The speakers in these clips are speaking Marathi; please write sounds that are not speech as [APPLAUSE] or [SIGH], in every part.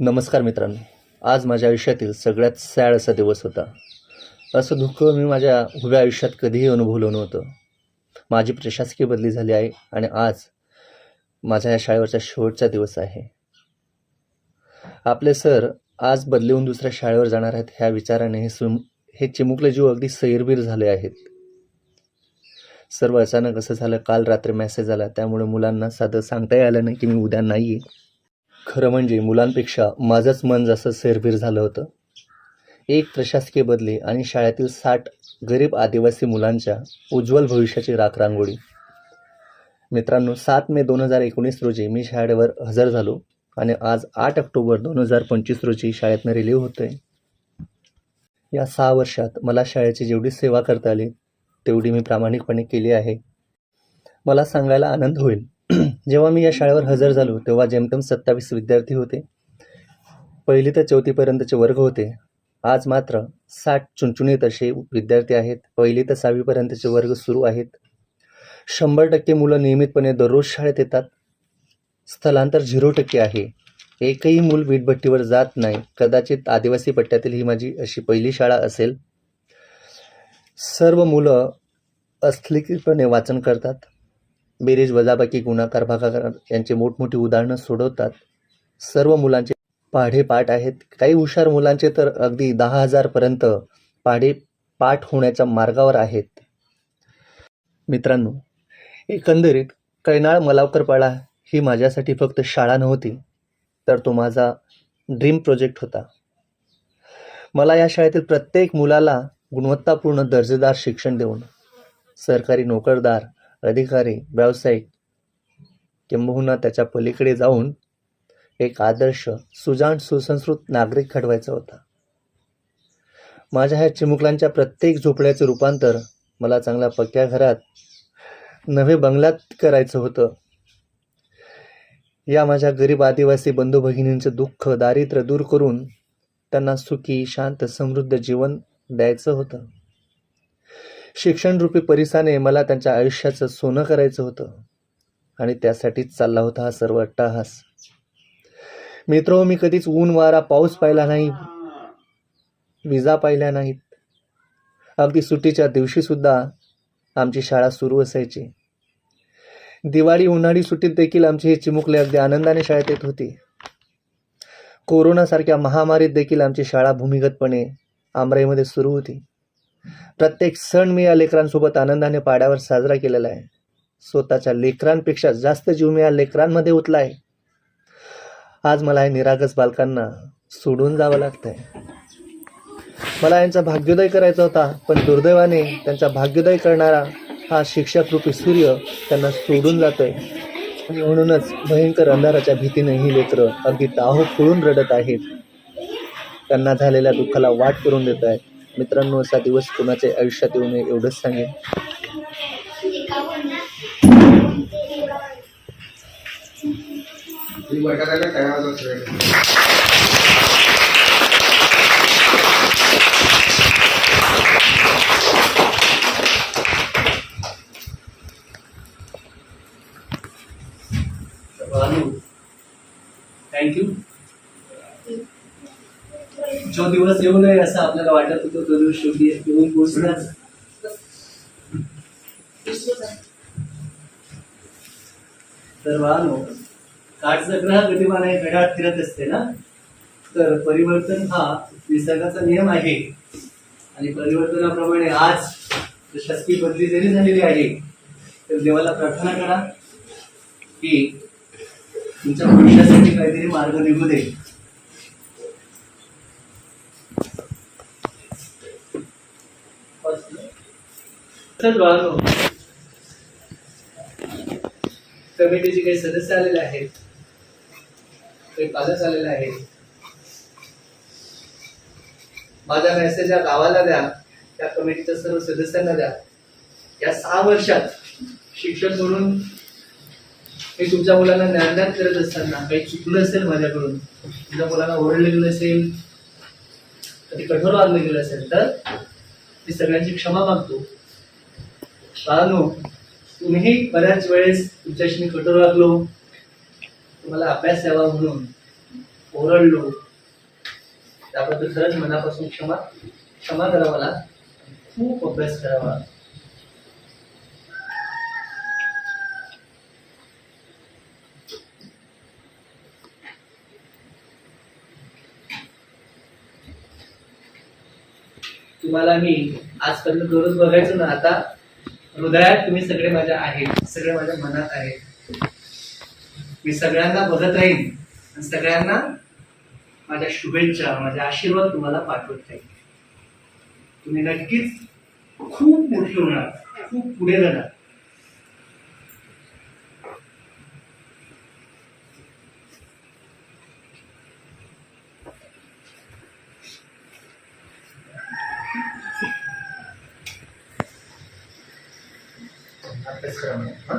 नमस्कार मित्रांनो. आज माझ्या आयुष्यातील सगळ्यात सॅड असा दिवस होता. असं दुःख मी माझ्या उभ्या आयुष्यात कधीही अनुभवलं नव्हतं. माझी प्रशासकीय बदली झाली आहे आणि आज माझ्या या शाळेवरचा शेवटचा दिवस आहे. आपले सर आज बदलीहून दुसऱ्या शाळेवर जाणार आहेत ह्या विचाराने हे सुम हे चिमुकले जीव अगदी सैरबीर झाले आहेत. सर्व अचानक असं झालं काल रात्री मेसेज आला त्यामुळे मुलांना साधं सांगताही आलं नाही की मी उद्या नाही आहे खरं म्हणजे मुलांपेक्षा माझंच मन जसं सेरबीर झालं होतं. एक प्रशासकीय बदली आणि शाळेतील साठ गरीब आदिवासी मुलांच्या उज्ज्वल भविष्याची राख रांगोळी. मित्रांनो सात मे दोन हजार एकोणीस रोजी मी शाळेवर हजर झालो आणि आज आठ ऑक्टोबर दोन हजार पंचवीस रोजी शाळेतनं रिलीव्ह होते या सहा वर्षात मला शाळेची जेवढी सेवा करता आली तेवढी मी प्रामाणिकपणे केली आहे. मला सांगायला आनंद होईल. [CLEARS THROAT] जेव्हा मी या शाळेवर हजर झालो तेव्हा जेमतेम सत्तावीस विद्यार्थी होते. पहिली तर चौथीपर्यंतचे वर्ग होते. आज मात्र साठ चुनचुनीत असे विद्यार्थी आहेत. पहिली तर सहावीपर्यंतचे वर्ग सुरू आहेत. शंभर टक्के मुलं नियमितपणे दररोज शाळेत येतात. स्थलांतर झिरो टक्के आहे. एकही मूल वीटभट्टीवर जात नाही. कदाचित आदिवासी पट्ट्यातील ही माझी अशी पहिली शाळा असेल. सर्व मुलं अस्खलितपणे वाचन करतात. बेरीज वजाबाकी गुणाकार भागाकार यांची मोठमोठी उदाहरणं सोडवतात. सर्व मुलांचे पाढे पाठ आहेत. काही हुशार मुलांचे तर अगदी दहा हजारपर्यंत पाढे पाठ होण्याच्या मार्गावर आहेत. मित्रांनो एकंदरीत कैनाळ मलावकरपाडा ही माझ्यासाठी फक्त शाळा नव्हती तर तो माझा ड्रीम प्रोजेक्ट होता. मला या शाळेतील प्रत्येक मुलाला गुणवत्तापूर्ण दर्जेदार शिक्षण देऊन सरकारी नोकरदार अधिकारी व्यावसायिक किंबहुना त्याच्या पलीकडे जाऊन एक आदर्श सुजाण सुसंस्कृत नागरिक घडवायचा होता. माझ्या ह्या चिमुकलांच्या प्रत्येक झोपड्याचे रूपांतर मला चांगल्या पक्क्या घरात नवे बंगल्यात करायचं होतं. या माझ्या गरीब आदिवासी बंधू भगिनींचं दुःख दारिद्र्य दूर करून त्यांना सुखी शांत समृद्ध जीवन द्यायचं होतं. शिक्षणरूपी परिसाने मला त्यांच्या आयुष्याचं सोनं करायचं होतं. आणि त्यासाठीच चालला होता हा सर्व अट्टाहास. मित्र मी कधीच ऊन वारा पाऊस पाहिला नाही. विजा पाहिल्या नाहीत. अगदी सुट्टीच्या दिवशी सुद्धा आमची शाळा सुरू असायची. दिवाळी उन्हाळी सुट्टीत देखील आमची हे चिमुकले अगदी आनंदाने शाळेत येत होती. कोरोनासारख्या महामारीत देखील आमची शाळा भूमिगतपणे आमराईमध्ये सुरू होती. प्रत्येक सण मी या लेकरांसोबत आनंदाने पाड्यावर साजरा केलेला आहे. स्वतःच्या लेकरांपेक्षा जास्त जीव मी या लेकरांमध्ये उतला आहे. आज मला हे निरागस बालकांना सोडून जावं लागतंय. मला यांचा भाग्योदय करायचा होता पण दुर्दैवाने त्यांचा भाग्योदय करणारा हा शिक्षक रूपी सूर्य त्यांना सोडून जातोय. आणि म्हणूनच भयंकर अंधाराच्या भीतीने ही लेकरं अगदी टाहो फुळून रडत आहेत. त्यांना झालेल्या दुःखाला वाट करून देत आहेत मित्रांनो असा दिवस कुणाच्या आयुष्यात येऊ नये एवढंच सांगेन. जो दिवस येऊ नये असं आपल्याला वाटत होतं तो दिवस शेवटी येऊन पोहोचलाच तर वाहनो काठचा ग्रह गतिमान आहे घड्याळ फिरत असते ना? तर परिवर्तन हा निसर्गाचा नियम आहे. आणि परिवर्तनाप्रमाणे आज शासकीय बदली जरी झालेली आहे तर देवाला प्रार्थना करा की तुमच्या भविष्यासाठी काहीतरी मार्ग निघू दे. तर कमिटीचे काही सदस्य आलेले आहेत. काही पालक आलेले आहेत. माझा मेसेज या गावाला द्या. त्या कमिटीच्या सर्व सदस्यांना द्या. या सहा वर्षात शिक्षक म्हणून मी तुमच्या मुलांना ज्ञानदान करत असताना काही चुकलं असेल माझ्याकडून तुमच्या मुलांना ओरडलं गेलं असेल कधी कठोर वागलं गेलं असेल तर मी सगळ्यांची क्षमा मागतो. बाळांनो तुम्ही बऱ्याच वेळेस तुमच्याशी मी कठोर वागलो तुम्हाला अभ्यास द्यावा म्हणून ओरडलो. त्याबद्दल खरंच मनापासून क्षमा क्षमा करा मला. खूप अभ्यास करावा. तुम्हाला मी आजपर्यंत दररोज बघायचो ना आता हृदयात तुम्ही सगळे माझ्या आहेत सगळे माझ्या मनात आहेत. मी सगळ्यांना बघत राहीन आणि सगळ्यांना माझ्या शुभेच्छा माझे आशीर्वाद तुम्हाला पाठवत राहील तुम्ही नक्कीच खूप मोठे होणार खूप पुढे जाणार अभ्यास करा मग, हं? दोन्ही बुजत नाही. रूपा,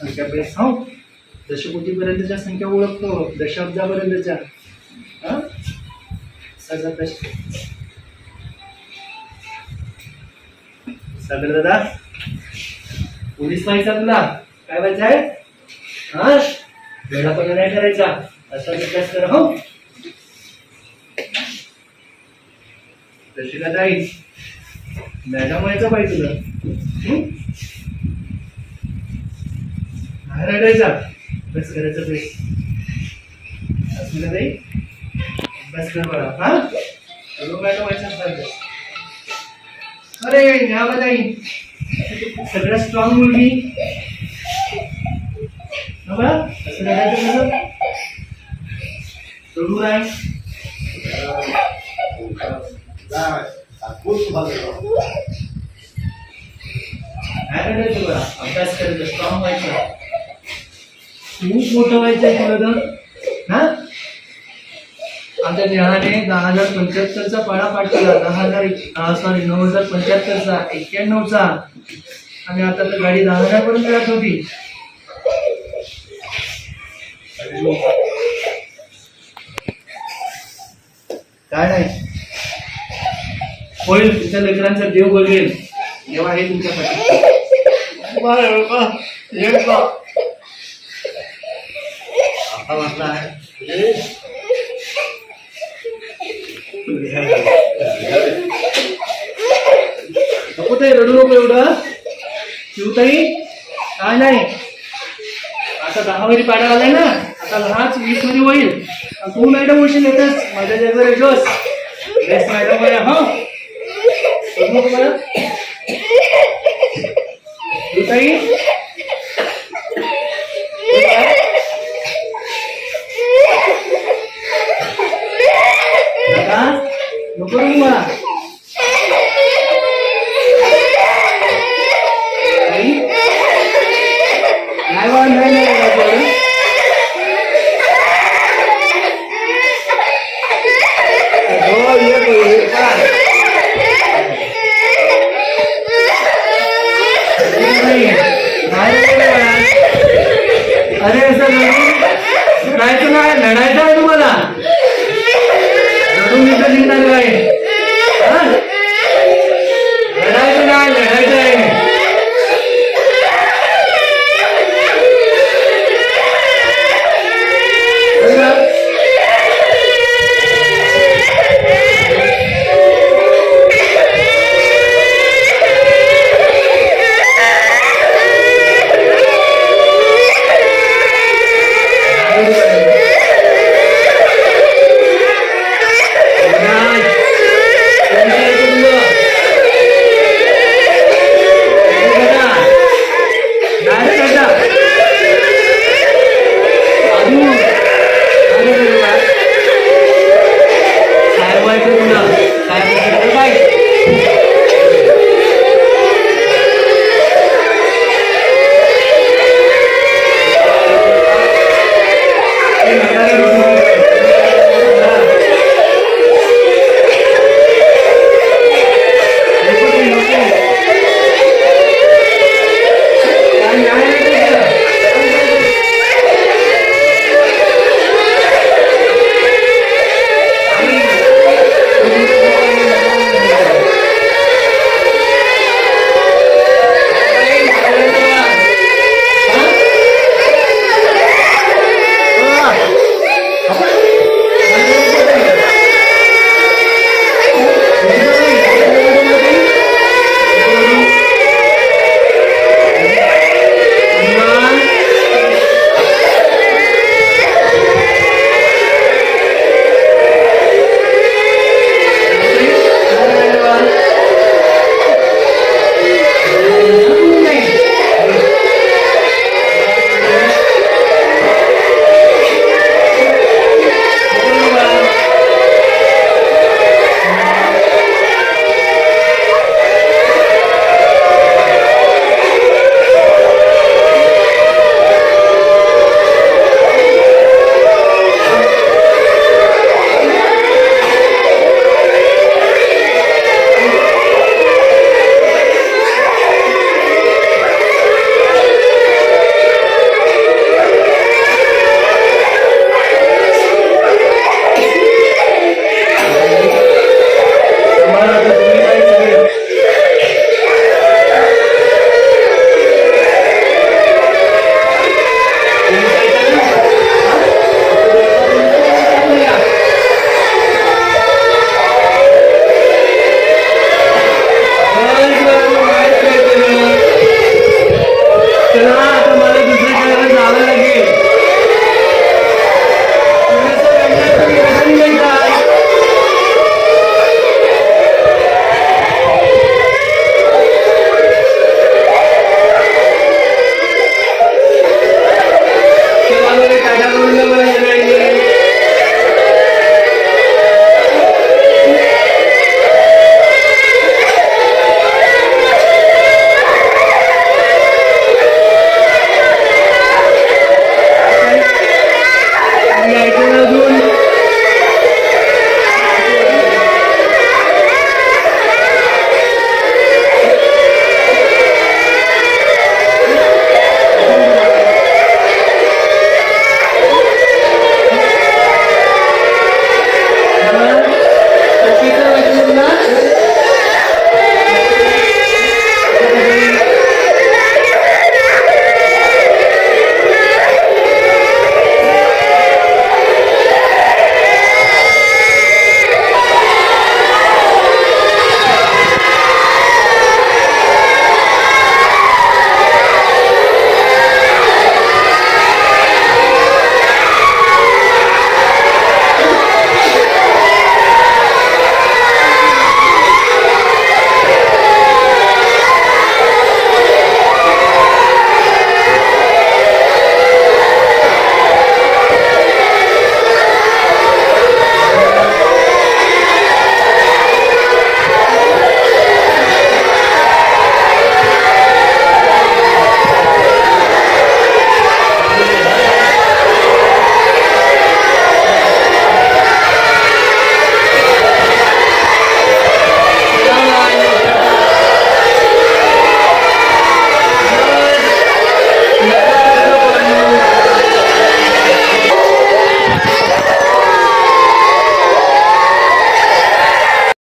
संख्या बेस हो. दशकोटीपर्यंतच्या संख्या ओळखतो. दशाब्दापर्यंतच्या. हा? सागर दादा? पोलीस व्हायचा तुला काय व्हायचं आहे हा? वेळापणा नाही करायचा. असा अभ्यास कर हो. तशी का जाईल मॅडम व्हायचं पाहिजे तुला? रडायचा अभ्यास करायचा ते. असं का ताई? अभ्यास कर बरा. हा? मॅडम व्हायचं अरे ह्या नाही सगळ्यात स्ट्रॉंग मुलगी. आहे काय अभ्यास करायचं स्ट्रॉंग व्हायचं. खूप मोठं व्हायचं तुला तर. हा? आमच्या नेहाने दहा हजार पंच्याहत्तरचा पाडा पाठ केला. दहा हजार सॉरी नऊ हजार पंच्याहत्तरचा एक्क्याण्णवचा. आणि आता तर गाडी दहा हजार पर्यंत जात होती. काय नाही. होईल तुमच्या लेकरांचा देव बघेल देव आहे तुमच्या पाठी आता वाटला आहे नको ताई रडू नको एवढं. शिवताई काय नाही. आता दहा मध्ये पाडा आलाय ना आता दहाच वीसमध्ये होईल. तू मॅडम होशील येतच माझ्या जगभर जोस. बेस्ट मॅडम आहे हो. हा. तुम्हाला. शिवताई काय लढायचं आहे तुम्हाला.